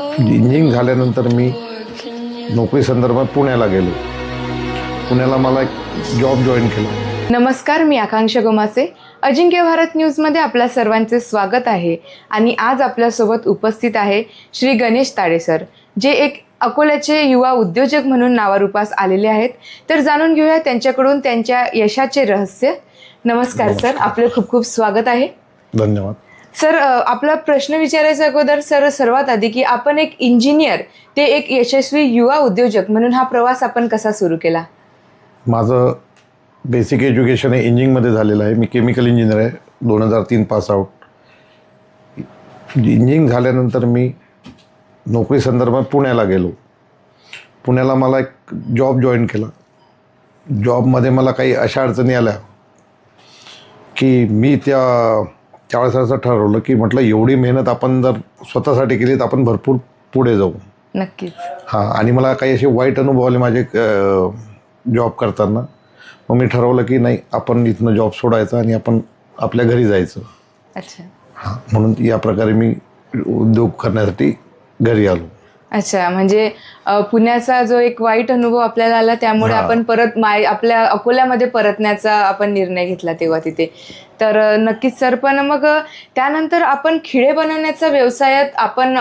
Engineering झाल्यानंतर मी नोकरी संदर्भात पुण्याला गेलो. पुण्याला मला एक जॉब जॉईन केला. नमस्कार मी आकांक्षा गोमासे. अजिंक्य भारत न्यूजमध्ये आपल्या सर्वांचे स्वागत आहे. आणि आज आपल्यासोबत उपस्थित आहे श्री गणेश ताडे सर जे एक अकोल्याचे युवा उद्योजक म्हणून नावारूपास आलेले आहेत. तर जाणून घेऊया त्यांच्याकडून त्यांच्या यशाचे रहस्य. नमस्कार सर. आपले खूप खूप स्वागत आहे. धन्यवाद. सर आपला प्रश्न विचारायचा अगोदर सर सर्वात आधी की आपण एक इंजिनियर ते एक यशस्वी युवा उद्योजक म्हणून हा प्रवास आपण कसा सुरू केला? माझं बेसिक एज्युकेशन हे इंजिनिअरिंगमध्ये झालेलं आहे. मी केमिकल इंजिनियर आहे. दोन हजार तीन पास आउट. इंजिनिअरिंग झाल्यानंतर मी नोकरी संदर्भात पुण्याला गेलो. पुण्याला मला एक जॉब जॉईन केला. जॉबमध्ये मला काही अशा अडचणी आल्या की मी त्या त्यावेळेस असं ठरवलं की म्हटलं एवढी मेहनत आपण जर स्वतःसाठी केली तर आपण भरपूर पुढे जाऊ. नक्कीच. हां आणि मला काही असे वाईट अनुभव आले माझे जॉब करताना. मग मी ठरवलं की नाही आपण इथनं जॉब सोडायचा आणि आपण आपल्या घरी जायचं. अच्छा. हां म्हणून या प्रकारे मी उद्योग करण्यासाठी घरी आलो. अच्छा म्हणजे पुण्याचा जो एक वाईट अनुभव आपल्याला आला त्यामुळे. आपण परत माय आपल्या अकोल्यामध्ये परतण्याचा आपण निर्णय घेतला तेव्हा तिथे. तर नक्कीच सर पण मग त्यानंतर आपण खिळे बनवण्याच्या व्यवसायात आपण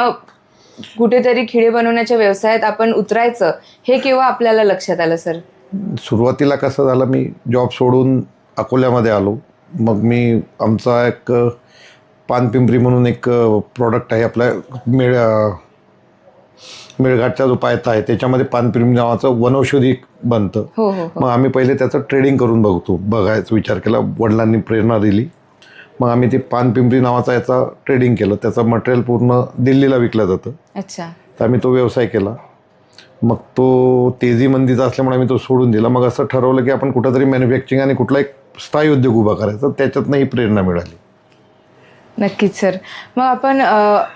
कुठेतरी खिळे बनवण्याच्या व्यवसायात आपण उतरायचं हे केव्हा आपल्याला लक्षात आलं सर? सुरुवातीला कसं झालं मी जॉब सोडून अकोल्यामध्ये आलो. मग मी आमचा एक पानपिंपरी म्हणून एक प्रॉडक्ट आहे आपल्या मेळ मेळघाटचा जो पायथा आहे त्याच्यामध्ये पानपिंपरी नावाचं वनौषधी बनतं. हो हो हो. मग आम्ही पहिले त्याचं ट्रेडिंग करून बघतो. बघायचा विचार केला वडिलांनी प्रेरणा दिली. मग आम्ही ते पानपिंपरी नावाचा याचा ट्रेडिंग केलं. त्याचं मटेरियल पूर्ण दिल्लीला विकलं जातं. अच्छा. तर आम्ही तो व्यवसाय केला. मग तो तेजी मंदीचा असल्यामुळे आम्ही तो सोडून दिला. मग असं ठरवलं की आपण कुठंतरी मॅन्युफॅक्चरिंग आणि कुठला एक स्थायी उद्योग उभा करायचा. त्याच्यातनं ही प्रेरणा मिळाली. नक्कीच सर. मग आपण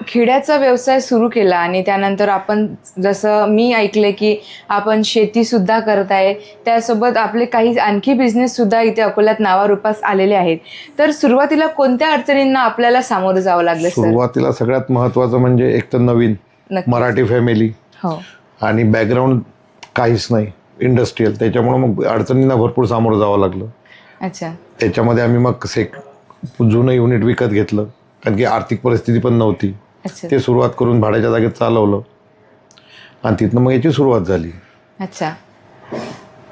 खिड्याचा व्यवसाय सुरू केला आणि त्यानंतर आपण जसं मी ऐकले की आपण शेती सुद्धा करत आहे. त्यासोबत आपले काही आणखी बिझनेस सुद्धा इथे अकोल्यात नावारूपास आलेले आहेत. तर सुरुवातीला कोणत्या अडचणींना आपल्याला सामोरं जावं लागलं सर? सुरुवातीला सगळ्यात महत्त्वाचं म्हणजे एक तर नवीन मराठी फॅमिली हो. आणि बॅकग्राऊंड काहीच नाही इंडस्ट्रीयल त्याच्यामुळं मग अडचणींना भरपूर सामोरं जावं लागलं. अच्छा. त्याच्यामध्ये आम्ही मग सेक जुनं युनिट विकत घेतलं. कारण की आर्थिक परिस्थिती पण नव्हती. अच्छा. ते सुरुवात करून भाड्याच्या जागेत चालवलं. आणि तिथनं मग याची सुरुवात झाली. अच्छा.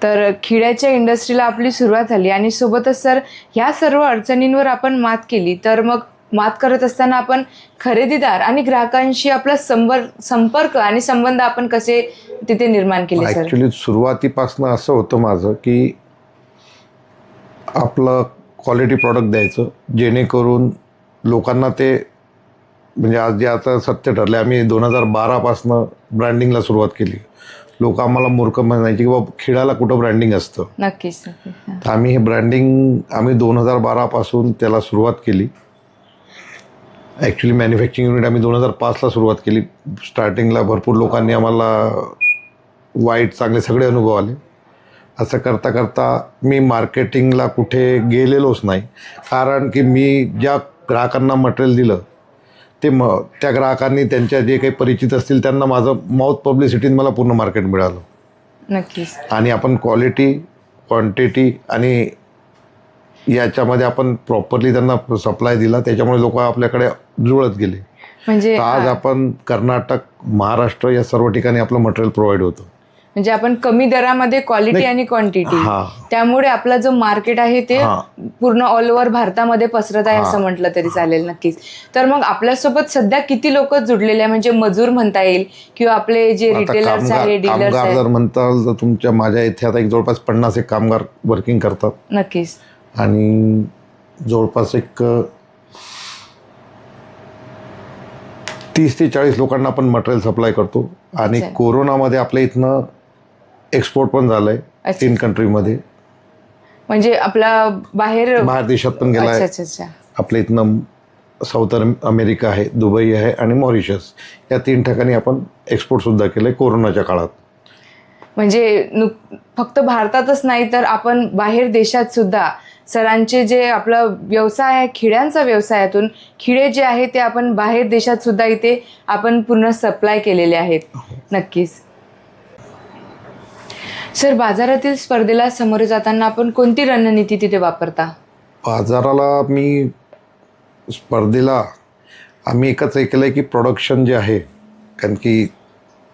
तर खिड्याच्या इंडस्ट्रीला आपली सुरुवात झाली. आणि सोबतच सर ह्या सर्व अडचणींवर आपण मात केली. तर मग मात करत असताना आपण खरेदीदार आणि ग्राहकांशी आपला संपर्क संपर्क आणि संबंध आपण कसे तिथे निर्माण केले सर? ॲक्च्युली सुरुवातीपासनं असं होतं माझं की आपलं क्वालिटी प्रॉडक्ट द्यायचं जेणेकरून लोकांना ते म्हणजे आज जे आता सत्य ठरले आम्ही दोन हजार बारापासनं ब्रँडिंगला सुरुवात केली. लोक आम्हाला मूर्ख म्हणायचे की बाबा खेळाला कुठं ब्रँडिंग असतं? नक्कीच. तर आम्ही हे ब्रँडिंग आम्ही दोन हजार बारापासून त्याला सुरुवात केली. ॲक्च्युली मॅन्युफॅक्चरिंग युनिट आम्ही दोन हजार पाचला सुरुवात केली. स्टार्टिंगला भरपूर लोकांनी आम्हाला वाईट चांगले सगळे अनुभव आले. असं करता करता मी मार्केटिंगला कुठे गेलेलोच नाही. कारण की मी ज्या ग्राहकांना मटेरियल दिलं ते म त्या ग्राहकांनी त्यांच्या जे काही परिचित असतील त्यांना माझं माउथ पब्लिसिटीत मला पूर्ण मार्केट मिळालं. नक्कीच. आणि आपण क्वालिटी क्वांटिटी आणि याच्यामध्ये आपण प्रॉपरली त्यांना सप्लाय दिला त्याच्यामुळे लोक आपल्याकडे जुळत गेले. म्हणजे आज आपण कर्नाटक महाराष्ट्र या सर्व ठिकाणी आपलं मटेरियल प्रोव्हाइड होतं. म्हणजे आपण कमी दरामध्ये क्वालिटी. आणि क्वांटिटी त्यामुळे आपला जो मार्केट आहे ते. पूर्ण ऑल ओव्हर भारतामध्ये पसरत आहे. असं म्हटलं तरी चालेल नक्कीच तर मग आपल्यासोबत सध्या किती लोक जुडलेले म्हणजे मजूर म्हणता येईल किंवा आपले जे रिटेलर्स आहे डीलर्स आहे म्हणताल तर तुमच्या माझ्या इथे आता एक जवळपास पन्नास एक कामगार वर्किंग करतात नक्कीच आणि जवळपास एक तीस ते चाळीस लोकांना आपण मटेरियल सप्लाय करतो आणि. कोरोनामध्ये आपल्या इथनं एक्सपोर्ट पण झालंय अच्छा. तीन कंट्रीमध्ये म्हणजे आपला बाहेर बाहेर देशात पण गेलाय. अच्छा अच्छा आपल्या इथनं साऊथ अमेरिका आहे दुबई आहे आणि मॉरिशस. या तीन ठिकाणी आपण एक्सपोर्ट सुद्धा केलंय कोरोनाच्या काळात. म्हणजे नुक फक्त भारतातच नाही तर आपण बाहेर देशात सुद्धा सरांचे जे आपला व्यवसाय आहे खिड्यांचा व्यवसायातून खिडे जे आहे ते आपण बाहेर देशात सुद्धा इथे आपण पूर्ण सप्लाय केलेले आहेत. नक्कीच. सर बाजारातील स्पर्धेला सामोरे जाताना आपण कोणती रणनीती तिथे वापरता? बाजाराला मी स्पर्धेला आम्ही एकच ऐकलं आहे की प्रोडक्शन जे आहे कारण की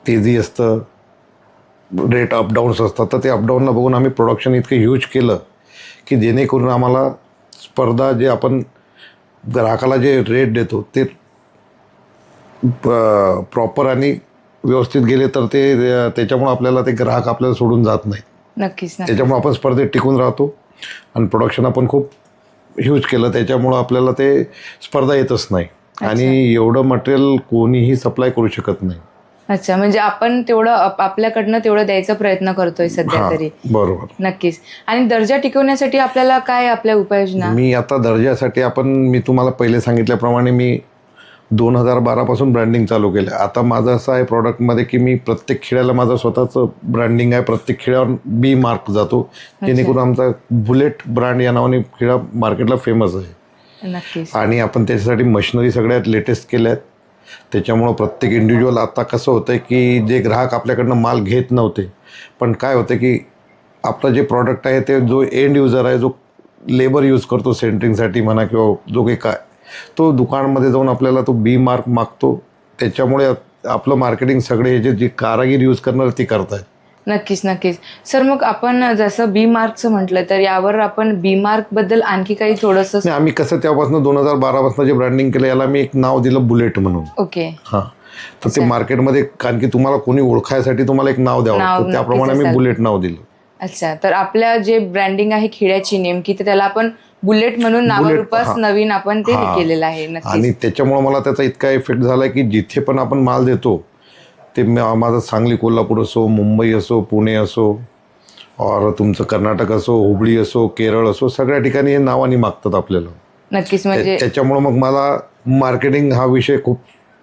तेजी असतं रेट अपडाऊन्स असतात तर ते अपडाऊनला बघून आम्ही प्रोडक्शन इतकं ह्यूज केलं की जेणेकरून आम्हाला स्पर्धा जे आपण ग्राहकाला जे रेट देतो ते प्रॉपर आणि व्यवस्थित गेले तर ते त्याच्यामुळं आपल्याला ते ग्राहक आपल्याला सोडून जात नाहीत. नक्कीच त्याच्यामुळे आपण स्पर्धेत टिकून राहतो आणि प्रोडक्शन आपण खूप ह्यूज केलं. त्याच्यामुळं आपल्याला ते स्पर्धा येतच नाही. आणि एवढं मटेरियल कोणीही सप्लाय करू शकत नाही. अच्छा म्हणजे आपण तेवढं आप- आपल्याकडनं तेवढं द्यायचा प्रयत्न करतोय सध्या तरी. बरोबर. नक्कीच. आणि दर्जा टिकवण्यासाठी आपल्याला काय आपल्या उपाययोजना? मी आता दर्जासाठी आपण मी तुम्हाला पहिले सांगितल्याप्रमाणे मी दोन हजार बारापासून ब्रँडिंग चालू केलं आता माझं असं आहे प्रॉडक्टमध्ये की मी प्रत्येक खिळ्याला माझं स्वतःचं ब्रँडिंग आहे. प्रत्येक खिळ्यावर बी मार्क जातो. जेणेकरून आमचा बुलेट ब्रँड या नावाने खिळा मार्केटला फेमस आहे. आणि आपण त्याच्यासाठी मशिनरी सगळ्यात लेटेस्ट केल्या आहेत त्याच्यामुळं प्रत्येक इंडिव्हिज्युअल आता कसं होतं आहे की जे ग्राहक आपल्याकडनं माल घेत नव्हते. पण काय होतं की आपलं जे प्रॉडक्ट आहे ते जो एंड युजर आहे जो लेबर यूज करतो सेंटरिंगसाठी म्हणा किंवा जो काही तो दुकानमध्ये जाऊन आपल्याला तो बी मार्क मागतो. त्याच्यामुळे आपलं मार्केटिंग सगळे हे जे जे कारागीर यूज करणार ती करतायत. नक्कीच नक्कीच. सर मग आपण जसं बी मार्कचं म्हटलं तर यावर आपण बी मार्कबद्दल आणखी काही थोडंसं नाही आम्ही कसं तेव्हापासून दोन हजार बारापासून जे ब्रँडिंग केलं याला मी एक नाव दिलं बुलेट म्हणून. ओके. हां. तर ते मार्केटमध्ये कारण की तुम्हाला कोणी ओळखायसाठी तुम्हाला एक नाव द्यावं नाव लागतं त्याप्रमाणे नक्कीच असेल. बुलेट नाव दिलं. अच्छा. तर आपल्या जे ब्रँडिंग आहे खिड्याची नेमकी तर त्याला आपण बुलेट म्हणून नावरूपास हा. नवीन आपण ते हे. हा. केलेलं आहे नक्कीच. आणि त्याच्यामुळे मला त्याचा इतका इफेक्ट झाला की जिथे पण आपण माल देतो ते म- माझं सांगली कोल्हापूर असो मुंबई असो पुणे असो और तुमचं कर्नाटक असो हुबळी असो केरळ असो सगळ्या ठिकाणी हे नावाने मागतात आपल्याला. नक्कीच म्हणजे त्याच्यामुळं मग मला मार्केटिंग हा विषय खूप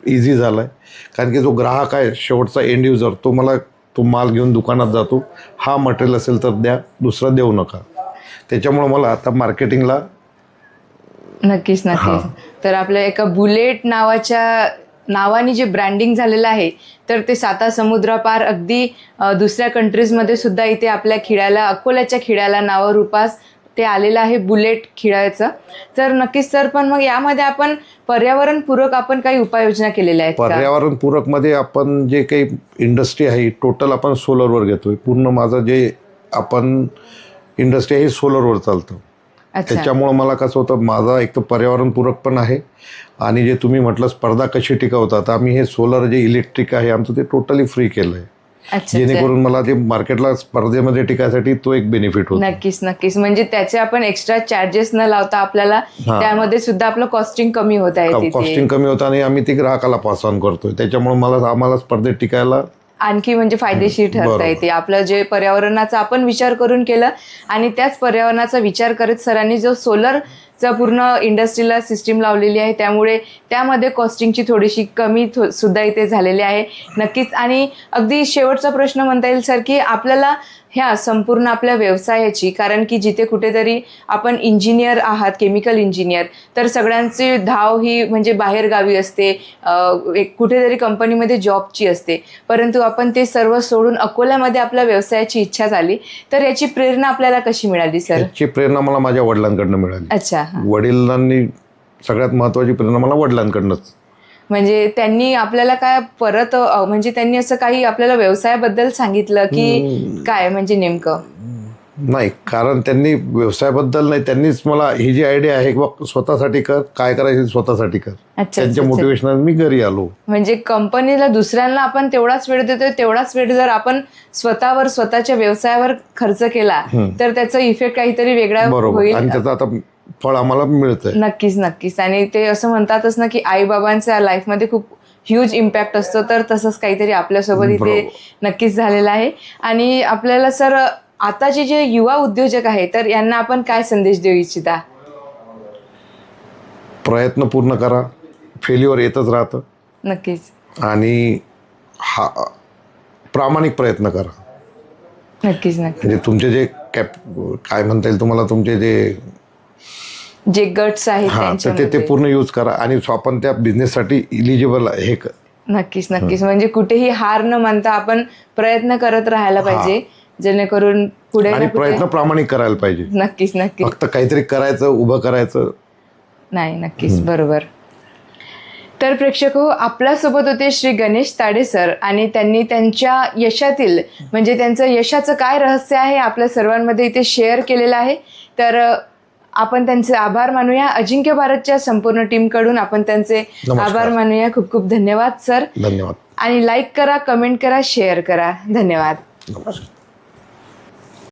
इझी झाला आहे कारण की जो ग्राहक आहे शेवटचा एंड युजर तो मला तो माल घेऊन दुकानात जातो. हा मटेरियल असेल तर द्या दुसरं देऊ नका. त्याच्यामुळं मला आता मार्केटिंगला नक्कीच नक्कीच. तर आपल्या एका बुलेट नावाच्या नावाने जे ब्रँडिंग झालेलं आहे तर ते साता समुद्रापार अगदी दुसऱ्या कंट्रीजमध्ये सुद्धा इथे आपल्या खिड्याला अकोल्याच्या खिड्याला नावरूपास ते आलेलं आहे बुलेट खिळायचं. तर नक्कीच सर पण मग यामध्ये आपण पर्यावरणपूरक आपण काही उपाययोजना केलेल्या आहेत का? पर्यावरण पूरकमध्ये आपण जे काही इंडस्ट्री आहे टोटल आपण सोलरवर घेतोय. पूर्ण माझं जे आपण इंडस्ट्री आहे सोलरवर चालतं. अच्छा. त्याच्यामुळं मला कसं होतं माझा एक तर पर्यावरणपूरक पण आहे. आणि जे तुम्ही म्हटलं स्पर्धा कशी टिकवतात आम्ही हे सोलर जे इलेक्ट्रिक आहे आमचं ते टोटली फ्री केलं आहे. जेणेकरून मला ते मार्केटला स्पर्धेमध्ये टिकायसाठी तो एक बेनिफिट होतो. नक्कीच नक्कीच. म्हणजे त्याचे आपण एक्स्ट्रा चार्जेस न लावता आपल्याला हा. त्यामध्ये सुद्धा आपलं कॉस्टिंग कमी होत आहे कॉस्टिंग कमी होतं आणि आम्ही ती ग्राहकाला पास ऑन करतोय. त्याच्यामुळे मला आम्हाला स्पर्धेत टिकायला आणखी म्हणजे फायदेशीर ठरता. येते आपलं जे पर्यावरणाचा आपण विचार करून केलं आणि त्याच पर्यावरणाचा विचार करत सरांनी जो सोलरचा पूर्ण इंडस्ट्रीला सिस्टीम लावलेली आहे त्यामुळे त्यामध्ये कॉस्टिंगची थोडीशी कमी थो- सुद्धा इथे झालेली आहे नक्कीच आणि अगदी शेवटचा प्रश्न म्हणता येईल सर की आपल्याला ह्या संपूर्ण आपल्या व्यवसायाची कारण की जिथे कुठेतरी आपण इंजिनियर आहात केमिकल इंजिनियर तर सगळ्यांची धाव ही म्हणजे बाहेर गावी असते एक कुठेतरी कंपनीमध्ये जॉबची असते. परंतु आपण ते सर्व सोडून अकोल्यामध्ये आपल्या व्यवसायाची इच्छा झाली तर याची प्रेरणा आपल्याला कशी मिळाली सर? याची प्रेरणा मला माझ्या वडिलांकडनं मिळाली. अच्छा. वडिलांनी सगळ्यात महत्वाची प्रेरणा मला वडिलांकडनंच. म्हणजे त्यांनी आपल्याला काय परत म्हणजे त्यांनी असं काही आपल्याला व्यवसायाबद्दल सांगितलं की काय म्हणजे नेमकं? नाही कारण त्यांनी व्यवसायाबद्दल नाही त्यांनीच मला ही जी आयडिया आहे की बा स्वतःसाठी कर काय करायचं स्वतःसाठी कर. अच्छा त्यांच्या अच्छा. मोटिवेशनात मी घरी आलो. म्हणजे कंपनीला दुसऱ्यांना आपण तेवढाच वेळ देतोय तेवढाच वेळ जर आपण स्वतःवर स्वतःच्या व्यवसायावर खर्च केला तर त्याचा इफेक्ट काहीतरी वेगळा बरोबर. होईल. आणि त्याचं आता फळ आम्हाला मिळतंय. नक्कीच नक्कीच. आणि ते असं म्हणतातच ना की आई बाबांच्या लाईफमध्ये खूप ह्यूज इम्पॅक्ट असतो तर तसंच काहीतरी आपल्यासोबत इथे. नक्कीच झालेलं आहे. आणि आपल्याला सर आताचे जे युवा उद्योजक आहे तर यांना आपण काय संदेश देऊ इच्छिता? प्रयत्न पूर्ण करा. फेल्युअर येतच राहतं. नक्कीच. आणि हा प्रामाणिक प्रयत्न करा. नक्कीच नक्कीच. म्हणजे तुमचे जे कॅप काय म्हणता येईल तुम्हाला तुमचे जे जे गट्स आहेत हा तर ते ते त्यांच्यामध्ये. पूर्ण यूज करा आणि आपण त्या बिझनेससाठी इलिजिबल हे क- नक्कीच नक्कीच. म्हणजे कुठेही हार न मानता आपण प्रयत्न करत राहायला पाहिजे जेणेकरून पुढे ना आणि कुठे- प्रयत्न प्रामाणिक करायला पाहिजे. नक्कीच नक्कीच. फक्त काहीतरी करायचं उभं करायचं. नाही नक्कीच. बरोबर. तर प्रेक्षक हो आपल्यासोबत होते श्री गणेश ताडे सर आणि त्यांनी त्यांच्या यशातील म्हणजे त्यांचं यशाचं काय रहस्य आहे आपल्या सर्वांमध्ये इथे शेअर केलेलं आहे. तर अ, आपण त्यांचे आभार मानूया. अजिंक्य भारतच्या संपूर्ण टीमकडून आपण त्यांचे. आभार मानूया. खूप खूप धन्यवाद सर. धन्यवाद. आणि लाईक करा कमेंट करा शेअर करा. धन्यवाद. नमस्कार.